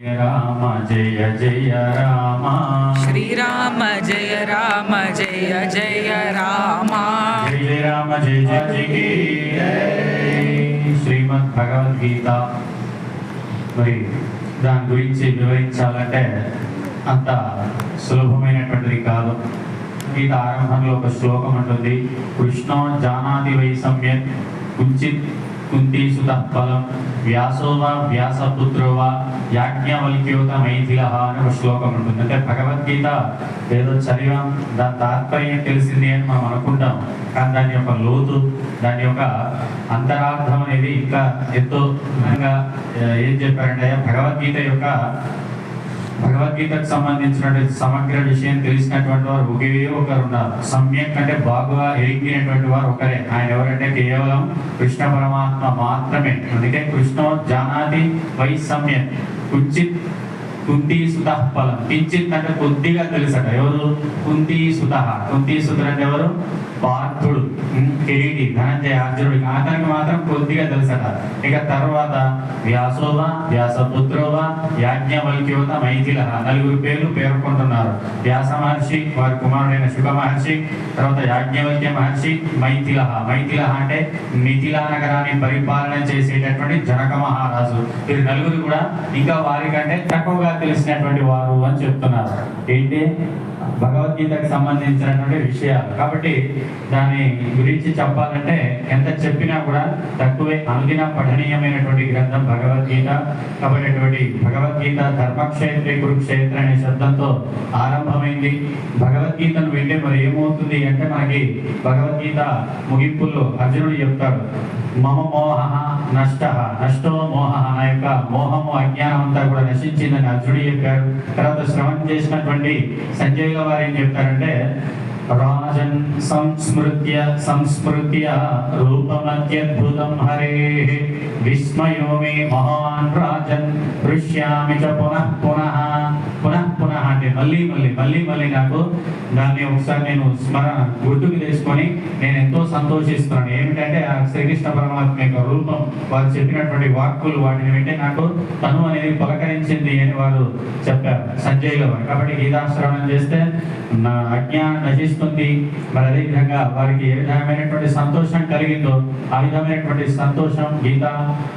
రామ జయ జయ రామ. శ్రీరామ జయ రామ జయ జయ రామ. జయ రామ జయ జయ శ్రీమద్ భగవద్గీత మరి దాని గురించి వివరించాలంటే అంత సులభమైనటువంటిది కాదు. గీత ఆరంభంలో ఒక శ్లోకం ఉంటుంది. కృష్ణో జానాతి వై సమ్యక్ కుంచిత్ కుంతీసుత ఫలం వ్యాసో వా వ్యాసపుత్రో వా యాజ్ఞవల్క్యోత మైథిల అని ఒక శ్లోకం ఉంటుంది. అంటే భగవద్గీత ఏదో చదివాం దాని తాత్పర్యం తెలిసింది అని మనం అనుకుంటాం. కానీ దాని యొక్క లోతు దాని యొక్క అంతరార్థం అనేది ఇంకా ఎంతో ఏం చెప్పారంటే భగవద్గీత యొక్క భగవద్గీతకు సంబంధించినటువంటి సమగ్ర విషయం తెలిసినటువంటి వారు ఒకే ఒకరు ఉన్నారు సమ్యక్ అంటే బాగా ఎరిగినటువంటి వారు ఒకరే. ఆయన ఎవరంటే కేవలం కృష్ణ పరమాత్మ మాత్రమే. అందుకే కృష్ణ జానాది వై సమ్యక్. కుంచిత్ కుంతి సుత ఫలం. కించిత్ అంటే కొద్దిగా తెలుసట ఎవరు? కుంతి సుత. కుంతి సుతుడు అంటే ఎవరు? పార్థుడు. కిరీటి ధనంజయ అర్జునుడికి అతనికి మాత్రం కొద్దిగా తెలుసట. ఇక తర్వాత వ్యాసోవ వ్యాసపుత్రోవ యాజ్ఞవల్క్యోత మైథిల నలుగురు పేర్లు పేర్కొంటున్నారు. వ్యాస మహర్షి వారి కుమారుడైన శుక మహర్షి తర్వాత యాజ్ఞవల్క్య మహర్షి మైథిల మైథిల అంటే మిథిలా నగరాన్ని పరిపాలన చేసేటటువంటి జనక మహారాజు. వీరు నలుగురు కూడా ఇంకా వారికంటే తక్కువగా తెలిసినటువంటి వారు అని చెప్తున్నారు. ఏంటి? భగవద్గీతకు సంబంధించినటువంటి విషయాలు. కాబట్టి దాని గురించి చెప్పాలంటే ఎంత చెప్పినా కూడా తక్కువే అనుదిన పఠనీయమైనటువంటి గ్రంథం భగవద్గీత. కాబట్టి భగవద్గీత ధర్మక్షేత్రే కురుక్షేత్ర అనే శబ్దంతో ఆరంభమైంది. భగవద్గీతను వింటే మరి ఏమవుతుంది అంటే మనకి భగవద్గీత ముగింపుల్లో అర్జునుడు చెప్తాడు. మమ మోహ నష్ట నష్టో మోహ నా యొక్క మోహము అజ్ఞానం అంతా కూడా నశించిందని అర్జునుడు చెప్పారు తర్వాత శ్రవణం చేసినటువంటి సంజయ్ వారు ఏం చెప్తారంటే రాజన్ సంస్మృత్య సంస్మృత్య రూపమత్యద్భుతం హరే విస్మయోమి మహాన్ రాజన్ దృశ్యామి చ పునః పునః దాన్ని మళ్ళీ మళ్ళీ మళ్ళీ మళ్ళీ నాకు దాన్ని ఒకసారి నేను స్మరణ గుర్తుకు తెచ్చుకొని నేను ఎంతో సంతోషిస్తున్నాను. ఏమిటంటే ఆ శ్రీకృష్ణ పరమాత్మ యొక్క రూపం వారు చెప్పినటువంటి వాక్కులు వాటిని వింటే నాకు తను అనేది పలకరించింది అని వారు చెప్పారు సంజయ్ గారు కాబట్టి గీతాశ్రవణం చేస్తే నా అజ్ఞానం నశిస్తుంది. మరి అదేవిధంగా వారికి ఏ విధమైనటువంటి సంతోషం కలిగిందో ఆ విధమైనటువంటి సంతోషం గీత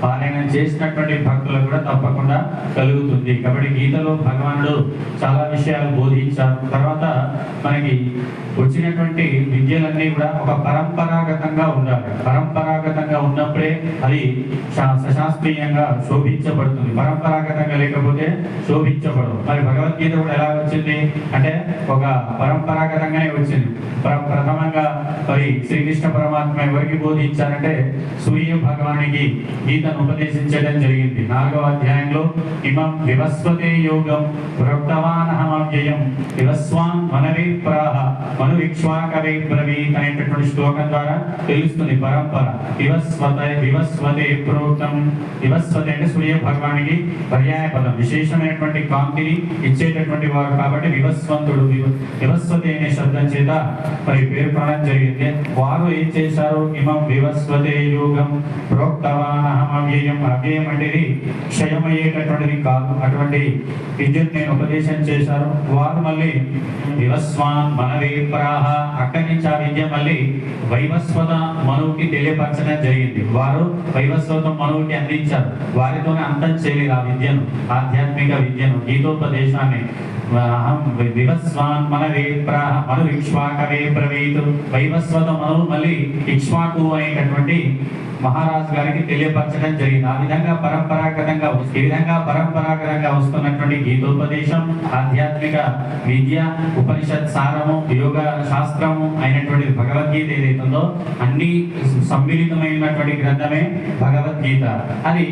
పారాయణం చేసినటువంటి భక్తులకు కూడా తప్పకుండా కలుగుతుంది. కాబట్టి గీతలో భగవానుడు చాలా విషయాలు బోధించారు. తర్వాత మనకి వచ్చినటువంటి విద్యలన్నీ కూడా ఒక పరంపరాగతంగా ఉండాలి. పరంపరాగతంగా ఉన్నప్పుడే అది శా- శాస్త్రీయంగా శోభించబడుతుంది. పరంపరాగతంగా లేకపోతే శోభించబడదు. మరి భగవద్గీత కూడా ఎలా వచ్చింది? అంటే ఒక పరంపరాగతంగానే వచ్చింది. ప్రథమంగా మరి శ్రీకృష్ణ పరమాత్మ ఎవరికి బోధించారంటే సూర్య భగవానికి గీతను ఉపదేశించడం జరిగింది. నాలుగవ అధ్యాయంలో ఇమం వివస్వతే యోగం ప్రోక్తవానహమవ్యయం వివస్వాన్ మనవే ప్రాహ మను ఇక్ష్వాకరే బ్రవీత్ అనేటటువంటి శ్లోకం ద్వారా తెలుస్తుంది పరంపర. వివస్వత వివస్వతే ప్రోక్తం. వివస్వతే అంటే సూర్య భగవానికి పర్యాయ పదం. విశేషమైనటువంటి కాంతిని ఇచ్చేటటువంటి వారు కాబట్టి వివస్వంతుడు. వివ- వివస్వతే అనే శబ్దం చేత మరి పేరు ప్రాణం జరిగింది. వారు ఏం చేశారు? ఇమం వివస్వతే యోగం ప్రోక్తవాన్ అహమవ్యయం అవ్యయం అంటే క్షయమయ్యేటటువంటిది కాదు. అటువంటి విద్యుత్ నేను ఉపదేశం చేశాను చేస్తారు. వారు మళ్ళీ దివస్వాన్ మనవే ప్రాహ. అక్కడి నుంచి ఆ విద్య మళ్ళీ వైవస్వత మనువుకి తెలియపరచడం జరిగింది. వారు వైవస్వత మనువుకి అందించారు. వారితోనే అంతం చేయలేదు ఆ విద్యను ఆధ్యాత్మిక విద్యను గీతోపదేశాన్ని. అహం వివస్వాన్ మనవే ప్రాహ. మను ఇక్ష్వాకవే ప్రవీతు వైవస్వత మనువు మళ్ళీ ఇక్ష్వాకు అనేటటువంటి మహారాజు గారికి తెలియపరచడం జరిగింది. ఆ విధంగా పరంపరాగతంగా ఈ విధంగా పరంపరాగతంగా వస్తున్నటువంటి గీతోపదేశం ఆధ్యాత్మిక విద్య ఉపనిషత్ సారము యోగ శాస్త్రము అయినటువంటి భగవద్గీత ఏదైతుందో అన్ని సమ్మిళితమైనటువంటి గ్రంథమే భగవద్గీత. అది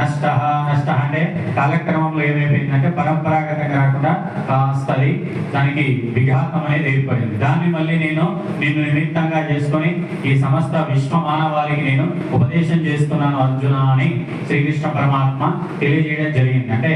నష్ట నష్ట అంటే కాలక్రమంలో ఏమైపోయిందంటే పరంపరాగతంగా కాకుండా కాస్తది దానికి విఘాతం అనేది ఏర్పడింది. దాన్ని మళ్ళీ నేను నిన్ను నిమిత్తంగా చేసుకొని ఈ సమస్త విశ్వ మానవాళికి నేను ఉపదేశం చేస్తున్నాను అర్జున అని శ్రీకృష్ణ పరమాత్మ తెలియజేయడం జరిగింది. అంటే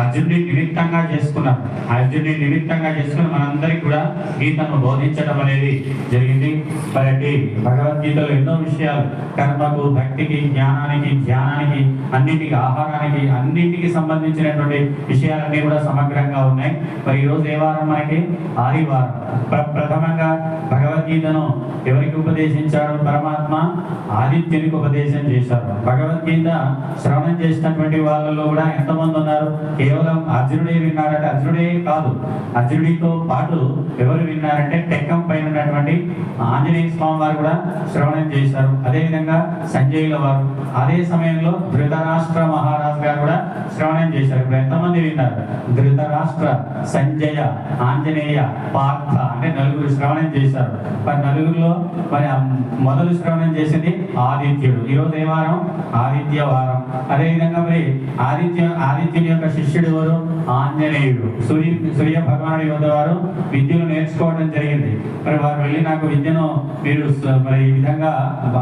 అర్జునుడి నిమిత్తంగా చేసుకున్నారు అర్జునుడి నిమిత్తంగా చేసుకుని మనందరికీ కూడా గీతను బోధించడం అనేది జరిగింది. కాబట్టి భగవద్గీతలో ఎన్నో విషయాలు. కర్మకు భక్తికి జ్ఞానానికి ధ్యానానికి అన్నిటికీ ఆహారానికి అన్నింటికి సంబంధించినటువంటి విషయాలన్నీ కూడా సమగ్రంగా ఉన్నాయి. మరి ఈరోజు ఏ వారం మనకి? ఆదివారం. ప్ర- ప్రథమంగా భగవద్గీతను ఎవరికి ఉపదేశించాడు పరమాత్మ? ఆదిత్యునికి ఉపదేశం చేశారు. భగవద్గీత శ్రవణం చేసినటువంటి వాళ్ళలో కూడా ఎంతమంది ఉన్నారు? కేవలం అర్జునుడే విన్నాడంటే. అర్జునుడు కాదు. అర్జునుడితో పాటు ఎవరు విన్నారంటే టెక్కం పైన ఉన్నటువంటి ఆంజనేయ స్వామి వారు కూడా శ్రవణం చేశారు. అదేవిధంగా సంజయుల వారు. అదే సమయంలో ధృతరాష్ట్ర మహారాజు గారు కూడా శ్రవణం చేశారు. ఇప్పుడు ఎంతమంది విన్నారు? ధృతరాష్ట్ర సంజయ ఆంజనేయ పార్థ అంటే నలుగురు శ్రవణం చేశారు. మరి నలుగురిలో మరి మొదలు శ్రవణం చేసింది ఆదిత్యుడు. ఈరోజు ఏ వారం? ఆదిత్య వారం. అదేవిధంగా మరి ఆదిత్య ఆదిత్యుని యొక్క శిష్యుడు ఎవరు? ఆంజనేయుడు. సూర్య సూర్య భగవానుడి వద్ద వారు విద్యను నేర్చుకోవడం జరిగింది. మరి వారు వెళ్ళి నాకు విద్యను మీరు మరి ఈ విధంగా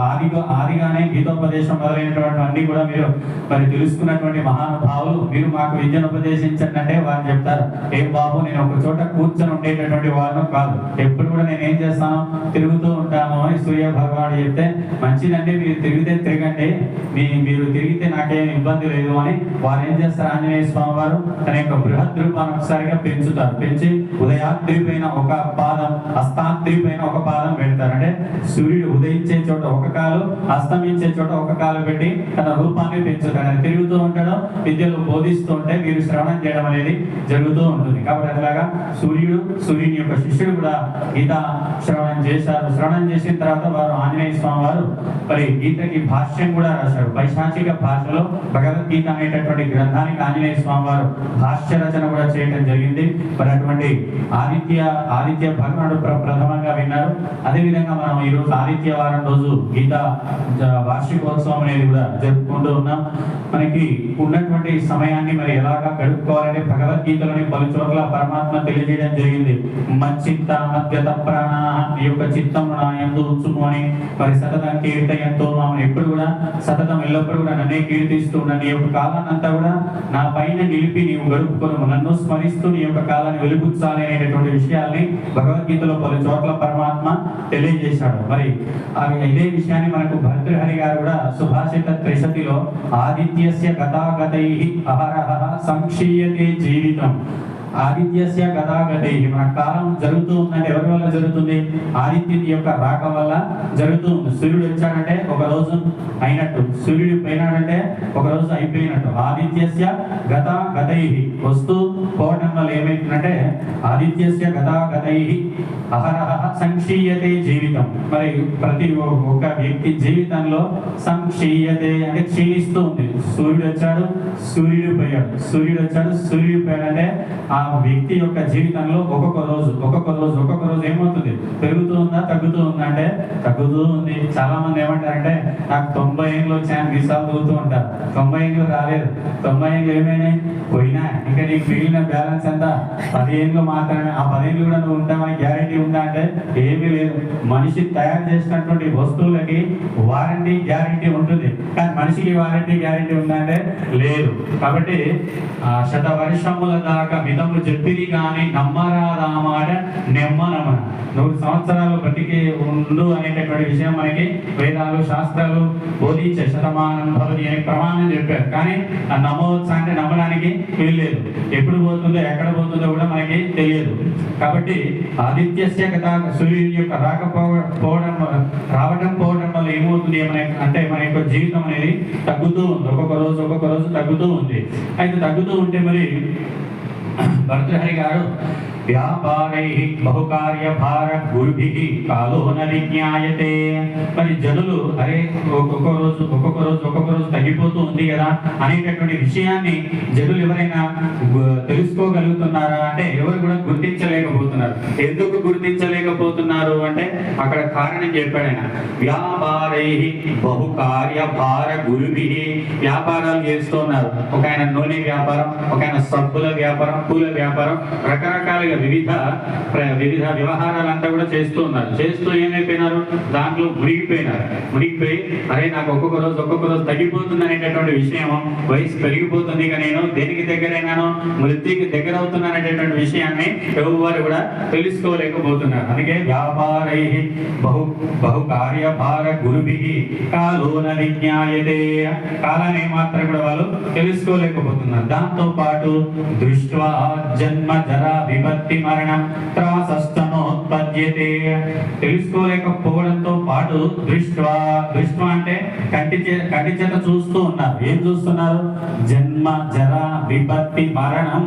ఆదిగా ఆదిగానే గీతోపదేశం మొదలైనటువంటి అన్ని కూడా మీరు మరి తెలుసుకున్నటువంటి మహానుభావులు మీరు మాకు విద్యను ఉపదేశించండి అంటే వారు చెప్తారు. ఏం బాబు నేను ఒక చోట కూర్చొని ఉండేటటువంటి వారు కాదు. ఎప్పుడు కూడా నేను ఏం చేస్తాను? తిరుగుతూ ఉంటాము అని సూర్య భగవానుడు చెప్తే మంచిదండి మీరు తిరిగితే తిరగండి. మీ మీరు తిరిగితే నాకేం ఇబ్బంది లేదు అని వారు ఏం చేస్తారు? ఆంజనేయ స్వామి వారు తన యొక్క బృహద్ రూపాన్ని ఒకసారిగా పెంచుతారు. పెంచి ఉదయాద్రి పైన ఒక పాదం అస్తాద్రి పైన ఒక పాదం పెడతారు. అంటే సూర్యుడు ఉదయించే చోట ఒక కాలు అస్తమించే చోట ఒక కాలు పెట్టి తన రూపాన్ని పెంచుతాడు. తిరుగుతూ ఉంటాడు విద్యలు బోధిస్తూ ఉంటే వీరు శ్రవణం చేయడం అనేది జరుగుతూ ఉంటుంది. కాబట్టి అట్లాగా సూర్యుడు సూర్యుని యొక్క శిష్యుడు కూడా గీత శ్రవణం చేశారు. శ్రవణం చేసిన తర్వాత వారు ఆంజనేయ స్వామి వారు మరి గీతకి భాష్యం కూడా రాశారు. పైశాచిక భాషలో భగవద్గీత అనేటటువంటి గ్రంథానికి ఆంజనేయ స్వామి వారు భాష్య రచన కూడా చేయడం జరిగింది. మరి అటువంటి ఆదిత్య ఆదిత్య భగవానుడు ప్రథమంగా విన్నారు. అదేవిధంగా మనం ఈ రోజు ఆదిత్య వారం రోజు గీత వార్షికోత్సవం అనేది కూడా జరుపుకుంటూ ఉన్నాం. మనకి ఉన్నటువంటి సమయాన్ని మరి ఎలాగా గడుపుకోవాలంటే భగవద్గీతలోని పలు చోట్ల పరమాత్మ తెలియజేయడం జరిగింది. మచ్చిత్త మధ్యత ప్రాణ ఈ యొక్క చిత్తము నా ఎందు ఉంచుకొని మరి సతతం కీర్తయంతో మామూలు ఎప్పుడు కూడా సతతం ఎల్లప్పుడూ కూడా నన్నే కీర్తిస్తూ ఉన్న నీ యొక్క కాలాన్నంతా కూడా నా పైన నిలిపి నీవు గడుపుకొని నన్ను స్మరిస్తూ నీ యొక్క కాలాన్ని వెలుగుచ్చాలి అనేటటువంటి విషయాల్ని భగవద్గీతలో పలు చోట్ల పరమాత్మ తెలియజేశాడు. మరి అవి ఇదే విషయాన్ని మనకు భర్తృహరి గారు కూడా సుభాషిత త్రిశతిలో ఆదిత్యస్య గతాగతై అహరహ సంక్షీయతే జీవితం ఆదిత్యస్య గతాగతై మన కాలం జరుగుతూ ఉందంటే ఎవరి వల్ల జరుగుతుంది? ఆదిత్యుని యొక్క రాక వల్ల జరుగుతూ ఉంది. సూర్యుడు వచ్చాడంటే ఒక రోజు అయినట్టు. సూర్యుడు పోయినాడంటే ఒక రోజు అయిపోయినట్టు. ఆదిత్యస్య గత గతై వస్తూ పోవటం వల్ల ఏమైతుందంటే ఆదిత్యస్య గత గతై అహరహ సంక్షీయతే జీవితం. మరి ప్రతి ఒ- ఒక్క వ్యక్తి జీవితంలో సంక్షీయతే అంటే క్షీణిస్తూ ఉంది. సూర్యుడు వచ్చాడు సూర్యుడు పోయాడు. సూర్యుడు వచ్చాడు సూర్యుడు పోయాడంటే ఆ ఆ వ్యక్తి యొక్క జీవితంలో ఒక్కొక్క రోజు ఒక్కొక్క రోజు ఒక్కొక్క రోజు ఏమవుతుంది? పెరుగుతూ ఉందా తగ్గుతూ ఉందా అంటే తగ్గుతూ ఉంది. చాలా మంది ఏమంటారంటే నాకు తొంభై ఏళ్ళు వచ్చాయని విసాలు తగ్గుతూ ఉంటారు. తొంభై ఏళ్ళు రాలేదు. తొంభై ఏళ్ళు ఏమైనాయి? పోయినా. ఇంకా నీకు మిగిలిన బ్యాలెన్స్ ఎంత? పదిహేళ్ళు మాత్రమే. ఆ పదిహేళ్ళు కూడా నువ్వు ఉంటామని గ్యారంటీ ఉందా అంటే ఏమీ లేదు. మనిషి తయారు చేసినటువంటి వస్తువులకి వారంటీ గ్యారంటీ ఉంటుంది. కానీ మనిషికి వారంటీ గ్యారంటీ ఉందా అంటే లేదు. కాబట్టి ఆ శత వర్షముల దాకా మితము చెప్పిరి కానీ నమ్మరాదామాట నెమ్మనమన నూరు సంవత్సరాలు బ్రతికి ఉండు అనేటటువంటి విషయం మనకి వేదాలు శాస్త్రాలు బోధించే శతమానం భవతి అనే ప్రమాణం చెప్పారు. కానీ ఆ నమ్మవచ్చా అంటే నమ్మడానికి వీల్లేదు ఎప్పుడు పోతుందో ఎక్కడ పోతుందో కూడా మనకి తెలియదు. కాబట్టి ఆదిత్యస్య కథ సూర్యుని యొక్క రాకపోవడం పోవడం వల్ల- రావడం పోవడం వల్ల ఏమవుతుంది మన అంటే మన యొక్క జీవితం అనేది తగ్గుతూ ఉంది. ఒక్కొక్క రోజు ఒక్కొక్క రోజు తగ్గుతూ ఉంది. అయితే తగ్గుతూ ఉంటే మరి భర్తృహరి గారు వ్యాపారై బహుకార్యభార గురుభి కాలో న విజ్ఞాయతే. మరి జనులు అరే ఒక్కొక్క రోజు ఒక్కొక్క రోజు ఒక్కొక్క రోజు తగ్గిపోతూ ఉంది కదా అనేటటువంటి విషయాన్ని జనులు ఎవరైనా తెలుసుకోగలుగుతున్నారా? అంటే ఎవరు కూడా గుర్తించలేకపోతున్నారు. ఎందుకు గుర్తించలేకపోతున్నారు అంటే అక్కడ కారణం చెప్పాడు ఆయన. వ్యాపారై బహుకార్యభార గురుభి వ్యాపారాలు చేస్తున్నారు ఒక ఆయన నూనె వ్యాపారం ఒక ఆయన సబ్బుల వ్యాపారం పూల వ్యాపారం రకరకాలుగా వివిధ ప్ర- వివిధ వ్యవహారాలంతా కూడా చేస్తూ ఉన్నారు. చేస్తూ ఏమైపోయినారు? దాంట్లో మునిగిపోయినారు. మునిగిపోయి అరే నాకు ఒక్కొక్క రోజు ఒక్కొక్క రోజు తగ్గిపోతుంది అనేటటువంటి విషయం వయసు పెరిగిపోతుంది ఇక నేను దేనికి దగ్గరైనాను? మృతికి దగ్గర అవుతున్నాను అనేటటువంటి విషయాన్ని ఎవరు కూడా తెలుసుకోలేకపోతున్నారు. అందుకే వ్యాపారై బహు బహు కార్యభార గురుభి కాలోన విజ్ఞాయతే కాలాన్ని మాత్రం కూడా వాళ్ళు తెలుసుకోలేకపోతున్నారు. దాంతో పాటు దృష్ట్వా జన్మ జరా విపత్తి మరణం త్రాసస్తనోత్పద్యతే తెలుసుకోలేకపోవడంతో పాటు దృష్ట్వా దృష్ట్వా అంటే కంటి కంటి చేత చూస్తూ ఉన్నారు. ఏం చూస్తున్నారు? జన్మ జర విపత్తి మరణం.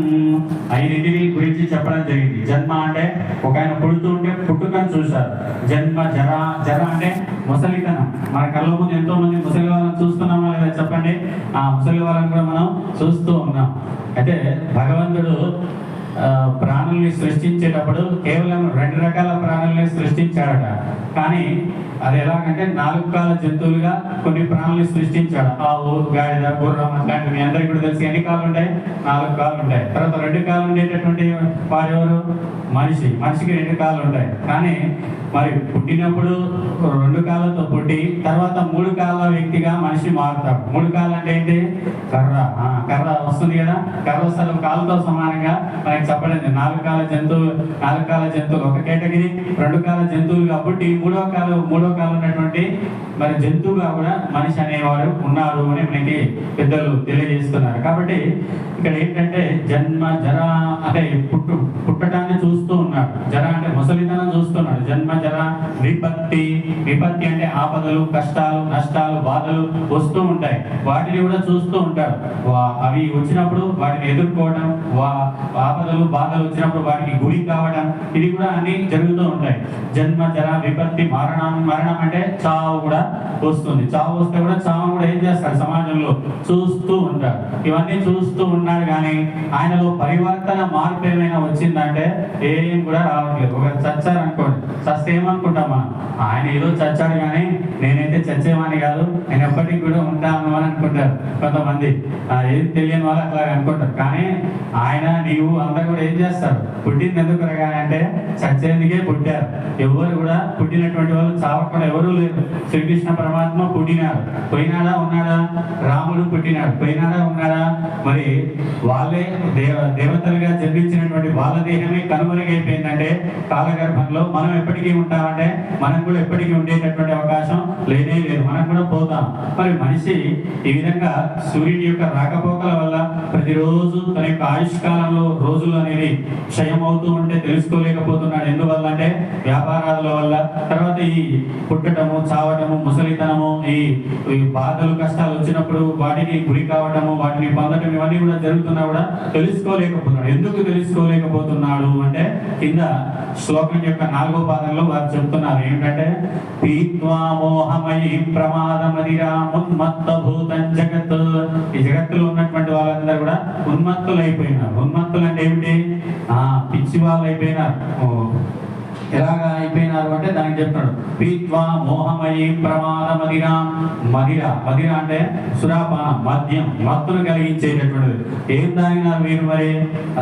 ఐదింటిని గురించి చెప్పడం జరిగింది. జన్మ అంటే ఒక ఆయన పుడుతూ ఉంటే పుట్టుకని చూశారు. జన్మ జర జర అంటే ముసలితనం. మన కళ్ళ ముందు ఎంతో మంది ముసలి వాళ్ళని చూస్తున్నామా లేదా చెప్పండి? ఆ ముసలి వాళ్ళని కూడా మనం చూస్తూ ఉన్నాం. అయితే భగవంతుడు ప్రాణుల్ని సృష్టించేటప్పుడు కేవలం రెండు రకాల ప్రాణుల్ని సృష్టించాడట కానీ అది ఎలాగంటే నాలుగు కాల జంతువులుగా కొన్ని ప్రాణుల్ని సృష్టించాడు. ఆవు గాడిద గుర్రం అట్లాంటివి మీ అందరికీ కూడా తెలిసి. ఎన్ని కాలు ఉంటాయి? నాలుగు కాళ్ళు ఉంటాయి. తర్వాత రెండు కాలు ఉండేటటువంటి వారు ఎవరు మనిషి. మనిషికి రెండు కాళ్ళు ఉంటాయి. కానీ మరి పుట్టినప్పుడు రెండు కాళ్ళతో పుట్టి తర్వాత మూడు కాళ్ళ వ్యక్తిగా మనిషి మారుతాడు. మూడు కాళ్ళు అంటే ఏంటి? కర్ర. ఆ, కర్ర వస్తుంది కదా. కర్ర అసలు కాళ్ళతో సమానంగా మనకి చెప్పలేదు నాలుగు కాల జంతువులు నాలుగు కాళ్ళ జంతువులు ఒక కేటగిరీ. రెండు కాళ్ళ జంతువులుగా పుట్టి మూడో కాలు మూడో కాలు ఉన్నటువంటి మరి జంతువుగా కూడా మనిషి అనేవారు ఉన్నారు అని మనకి పెద్దలు తెలియజేస్తున్నారు. కాబట్టి ఇక్కడ ఏంటంటే జన్మ జర అంటే పుట్టు పుట్టడాన్ని చూస్తూ ఉన్నారు. జర అంటే ముసలితనం చూస్తున్నాడు జన్మ జర విభక్తి విపత్తి అంటే ఆపదలు కష్టాలు నష్టాలు బాధలు వస్తూ ఉంటాయి. వాటిని కూడా చూస్తూ ఉంటారు. వా- అవి వచ్చినప్పుడు వాటిని ఎదుర్కోవడం వా ఆపదలు బాధలు వచ్చినప్పుడు వాటికి గురి కావడం ఇది కూడా అన్ని జరుగుతూ ఉంటాయి. జన్మ జర విపత్తి మరణం మరణం అంటే చావు కూడా వస్తుంది. చావు వస్తే కూడా చావు కూడా ఏం చేస్తాడు సమాజంలో చూస్తూ ఉంటాడు ఇవన్నీ చూస్తూ ఉన్నాడు కానీ ఆయనలో పరివర్తన మార్పు ఏమైనా వచ్చిందంటే ఏం కూడా రావట్లేదు. ఒక చచ్చారు అనుకోండి చస్తే ఏమనుకుంటాం మనం? ఆయన ఏదో చచ్చాడు కానీ నేనైతే చచ్చేవాని కాదు. నేను ఎప్పటికీ కూడా ఉంటా అని అనుకుంటారు కొంతమంది. ఏది ఏం తెలియని వాళ్ళు అట్లా అనుకుంటారు. కానీ ఆయన నీవు అందరూ కూడా ఏం చేస్తారు? పుట్టింది ఎందుకు అంటే చచ్చేందుకే పుట్టారు. ఎవరు కూడా పుట్టినటువంటి వాళ్ళు చావకుండా ఎవరు లేరు. శ్రీకృష్ణ పరమాత్మ పుట్టినారు పోయినాడా ఉన్నాడా? రాముడు పుట్టినాడు. పోయినాడా ఉన్నాడా? మరి వాళ్ళే దేవ దేవతలుగా జన్మించినటువంటి వాళ్ళ దేహమే కనుమరుగైపోయిందంటే కాలగర్భంలో మనం ఎప్పటికీ ఉంటామంటే మనం కూడా ఎప్పటికీ ఉండేటటువంటి అవకాశం లేనే లేదు. మనం కూడా పోతాం. మరి మనిషి ఈ విధంగా సూర్యుడి యొక్క రాకపోకల వల్ల ప్రతిరోజు తన యొక్క ఆయుష్కాలంలో రోజులు అనేది క్షయం అవుతూ ఉంటే తెలుసుకోలేకపోతున్నాడు. ఎందువల్ల అంటే వ్యాపారాల వల్ల. తర్వాత ఈ పుట్టడము చావటము ముసలితనము ఈ ఈ బాధలు కష్టాలు వచ్చినప్పుడు వాటిని గురి కావటము వాటిని పొందటం ఇవన్నీ కూడా జరుగుతున్నా కూడా తెలుసుకోలేకపోతున్నాడు. ఎందుకు తెలుసుకోలేకపోతున్నాడు అంటే కింద శ్లోకం యొక్క నాలుగో పాదంలో వారు చెప్తున్నారు. ఏంటంటే పీత్వా మోహమయి ప్రమాదమదిరా ఉన్మత్త భూతం జగత్ ఈ జగత్తులో ఉన్నటువంటి వాళ్ళందరూ కూడా ఉన్మత్తులు అయిపోయినారు ఉన్మత్తులు అంటే ఏమిటి? ఆ పిచ్చి వాళ్ళు అయిపోయినారు ఓ, ఎలాగా అయిపోయినారు అంటే దానికి చెప్తాడు పీత్వా మోహమయీ ప్రమాద మదిర. మదిర మదిర అంటే సురాపానం మద్యం మత్తును కలిగించేటటువంటిది. ఏం తాగినారు మీరు మరి?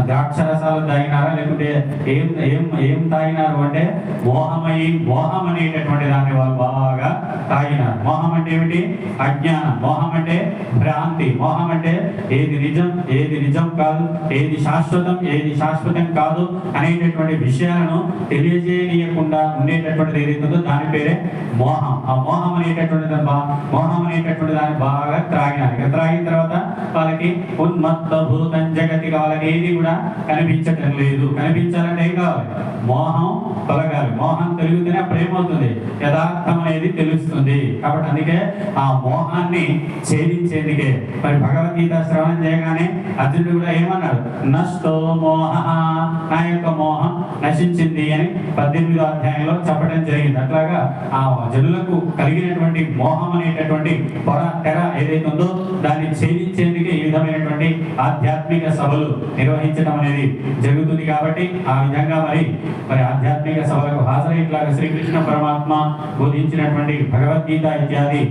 ద్రాక్ష రసాలు తాగినారా? లేకుంటే ఏం ఏం ఏం తాగినారు అంటే మోహమయీ మోహం అనేటటువంటి దాన్ని వాళ్ళు బాగా తాగినారు. మోహం అంటే ఏమిటి? అజ్ఞానం. మోహం అంటే భ్రాంతి. మోహం అంటే ఏది నిజం ఏది నిజం కాదు ఏది శాశ్వతం ఏది శాశ్వతం కాదు అనేటటువంటి విషయాలను తెలియజేయనీయకుండా ఉండేటటువంటిది ఏదైతుందో దాని పేరే మోహం. ఆ మోహం అనేటటువంటి మోహం అనేటటువంటి దాన్ని బాగా త్రాగినారు. ఇక త్రాగిన తర్వాత వాళ్ళకి ఉన్మత్త భూతం జగతి వాళ్ళకి ఏది కూడా కనిపించటం లేదు. కనిపించాలంటే ఏం కావాలి? మోహం తొలగాలి. మోహం తొలిగితేనే ప్రేమ అవుతుంది. యథార్థం అనేది తెలుస్తుంది. కాబట్టి అందుకే ఆ మోహాన్ని ఛేదించేందుకే. మరి భగవద్గీత శ్రవణం చేయగానే అర్జునుడు కూడా ఏమన్నాడు? నష్టో మోహ నా యొక్క మోహం నశించింది అని పద్దెనిమిదో అధ్యాయంలో చెప్పడం జరిగింది. అట్లాగా ఆ జనులకు కలిగినటువంటి మోహం అనేటటువంటి పొర తెర ఏదైతే ఉందో దాన్ని ఛేదించేందుకే ఈ విధమైనటువంటి ఆధ్యాత్మిక సభలు నిర్వహించడం అనేది జరుగుతుంది కాబట్టి ఆ విధంగా మరి మరి ఆధ్యాత్మిక సభలకు హాజరయ్యేలాగా శ్రీకృష్ణ పరమాత్మ బోధించినటువంటి భగవద్గీత ఇత్యాది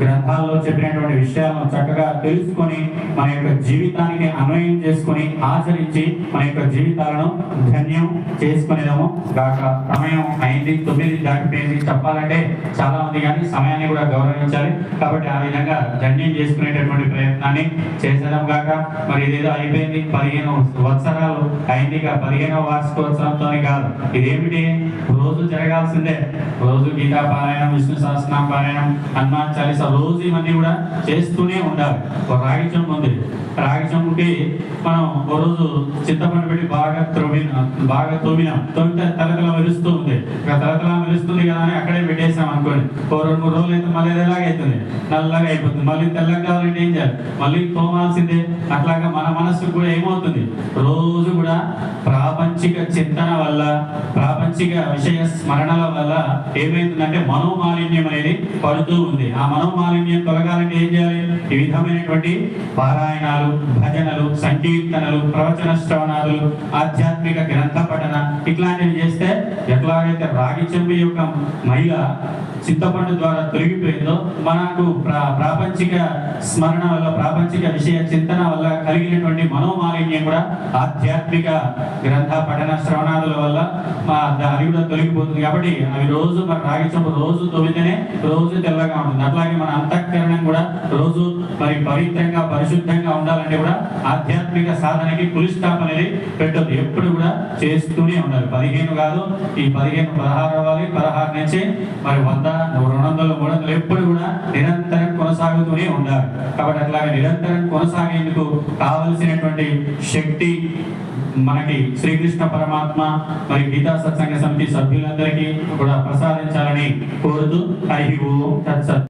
గ్రంథాల్లో చెప్పినటువంటి విషయాలను చక్కగా తెలుసుకొని మన యొక్క జీవితానికి అన్వయం చేసుకొని ఆచరించి మన యొక్క జీవితాలను ధన్యం చేసుకునేదాము కాక సమయం అయింది. తొమ్మిది దాటిపోయింది. చెప్పాలంటే చాలా మంది కానీ సమయాన్ని కూడా గౌరవించాలి. కాబట్టి ఆ విధంగా ధన్యం చేసుకునేటటువంటి ప్రయత్నాన్ని చేసేదాం కాక మరి ఇదేదో అయిపోయింది. పదిహేను సంవత్సరాలు అయింది ఇక. పదిహేనవ వార్షికోత్సవంతో కాదు. ఇదేమిటి? రోజు జరగాల్సిందే. రోజు గీతా పారాయణం విష్ణు సహస్రనామ పారాయణం హనుమాన్ చాలీస రోజు ఇవన్నీ కూడా చేస్తూనే ఉండాలి. ఒక రాగి చెంబు ఉంది. రాగి చెంబుకి మనం ఒక రోజు చింతపండు పెట్టి బాగా త్రొమిన బాగా తోమినాం తొమ్మిది తలకల వరుస మెరుస్తూ ఉంది ఇంకా తలతల మెరుస్తుంది కదా అని అక్కడే పెట్టేసాం అనుకోండి. ఓ రెండు మూడు రోజులు అయితే మళ్ళీ ఎలాగ అవుతుంది. నల్లగా అయిపోతుంది. మళ్ళీ తెల్లగా కావాలంటే ఏం చేయాలి? మళ్ళీ తోమాల్సిందే. అట్లాగా మన మనస్సు కూడా ఏమవుతుంది? రోజు కూడా ప్రాపంచిక చింతన వల్ల ప్రాపంచిక విషయ స్మరణల వల్ల ఏమైతుందంటే మనోమాలిన్యం అనేది పడుతూ ఉంది. ఆ మనోమాలిన్యం తొలగాలంటే ఏం చేయాలి? ఈ విధమైనటువంటి పారాయణాలు భజనలు సంకీర్తనలు ప్రవచన శ్రవణాలు ఆధ్యాత్మిక గ్రంథ పఠన ఇట్లాంటివి చేస్తే ఎట్లాగైతే రాగి చెంబు యొక్క మహిళ చింతపండు ద్వారా తొలగిపోయిందో మనకు ప్రా- ప్రాపంచిక స్మరణ వల్ల ప్రాపంచిక విషయ చింతన వల్ల కలిగినటువంటి మనోమాలిన్యం కూడా ఆధ్యాత్మిక గ్రంథ పఠన శ్రవణాదుల వల్ల మా అది కూడా తొలగిపోతుంది. కాబట్టి అవి రోజు మన రాగి రోజు తొలితేనే రోజు తెల్లగా ఉంటుంది. అట్లాగే మన అంతఃకరణం కూడా రోజు మరి పవిత్రంగా పరిశుద్ధంగా ఉండాలంటే కూడా ఆధ్యాత్మిక సాధనకి పులిస్టాప్ అనేది పెట్టదు ఎప్పుడు కూడా చేస్తూనే ఉండాలి. పదిహేను కాదు ఈ పదిహేను పదహారు అవ్వాలి. పదహారు నుంచి మరి వంద రెండు వందలు మూడు వందలు ఎప్పుడు కూడా నిరంతరం కొనసాగుతూనే ఉండాలి. కాబట్టి అట్లాగే నిరంతరం కొనసాగేందుకు కావలసినటువంటి శక్తి మనకి శ్రీకృష్ణ పరమాత్మ మరి గీతా సత్సంగ సమితి సభ్యులందరికీ కూడా ప్రసాదించాలని కోరుతూ హరి ఓం తత్సత్.